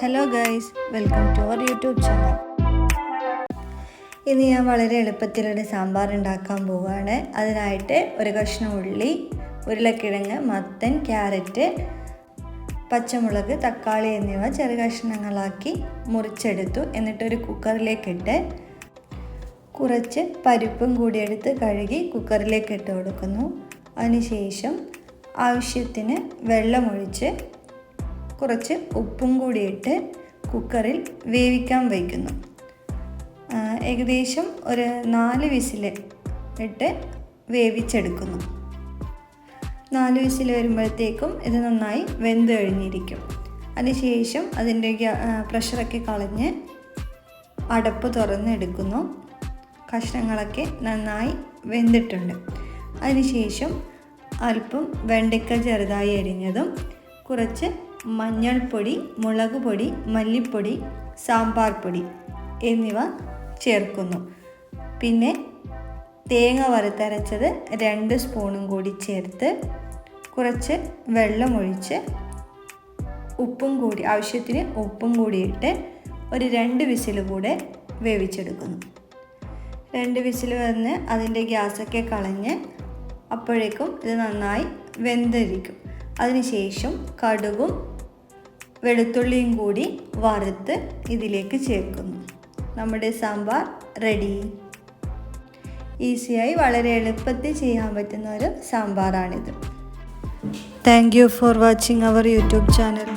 Hello guys welcome to our YouTube channel ഇന്ന് ഞാൻ വളരെ എളുപ്പത്തിലൊരു സാമ്പാർ ഉണ്ടാക്കാൻ പോവുകയാണ്. അതിനായിട്ട് ഒരു കഷ്ണം ഉള്ളി ഉരുളക്കിഴങ്ങ് മത്തൻ ക്യാരറ്റ് പച്ചമുളക് തക്കാളി എന്നിവ ചെറു കഷ്ണങ്ങളാക്കി മുറിച്ചെടുത്തു. എന്നിട്ടൊരു കുക്കറിലേക്കിട്ട് കുറച്ച് പരിപ്പും കൂടി എടുത്ത് കഴുകി കുക്കറിലേക്ക് ഇട്ട് കൊടുക്കുന്നു. അതിനുശേഷം ആവശ്യത്തിന് വെള്ളമൊഴിച്ച് കുറച്ച് ഉപ്പും കൂടി ഇട്ട് കുക്കറിൽ വേവിക്കാൻ വയ്ക്കുന്നു. ഏകദേശം ഒരു നാല് വിസിൽ ഇട്ട് വേവിച്ചെടുക്കുന്നു. നാല് വിസിൽ വരുമ്പോഴത്തേക്കും ഇത് നന്നായി വെന്ത് കഴിഞ്ഞിരിക്കും. അതിനുശേഷം അതിന്റെ പ്രഷറൊക്കെ കളഞ്ഞ് അടപ്പ് തുറന്നെടുക്കുന്നു. കഷ്ണങ്ങളൊക്കെ നന്നായി വെന്തിട്ടുണ്ട്. അതിനുശേഷം അല്പം വെണ്ടയ്ക്ക ചെറുതായി അരിഞ്ഞതും കുറച്ച് മഞ്ഞൾപ്പൊടി മുളക് പൊടി മല്ലിപ്പൊടി സാമ്പാർ പൊടി എന്നിവ ചേർക്കുന്നു. പിന്നെ തേങ്ങ വറുത്തരച്ചത് രണ്ട് സ്പൂണും കൂടി ചേർത്ത് കുറച്ച് വെള്ളമൊഴിച്ച് ഉപ്പും കൂടി ആവശ്യത്തിന് ഉപ്പും കൂടി ഇട്ട് ഒരു രണ്ട് വിസിൽ കൂടെ വേവിച്ചെടുക്കുന്നു. രണ്ട് വിസിൽ വന്ന് അതിന്റെ ഗ്യാസൊക്കെ കളഞ്ഞ് അപ്പോഴേക്കും ഇത് നന്നായി വെന്തിരിക്കും. അതിനുശേഷം കടുകും വെളുത്തുള്ളിയും കൂടി വറുത്ത് ഇതിലേക്ക് ചേർക്കുന്നു. നമ്മുടെ സാമ്പാർ റെഡി ഈസിയായി വളരെ എളുപ്പത്തിൽ ചെയ്യാൻ പറ്റുന്ന ഒരു സാമ്പാറാണിത്. Thank you for watching our YouTube channel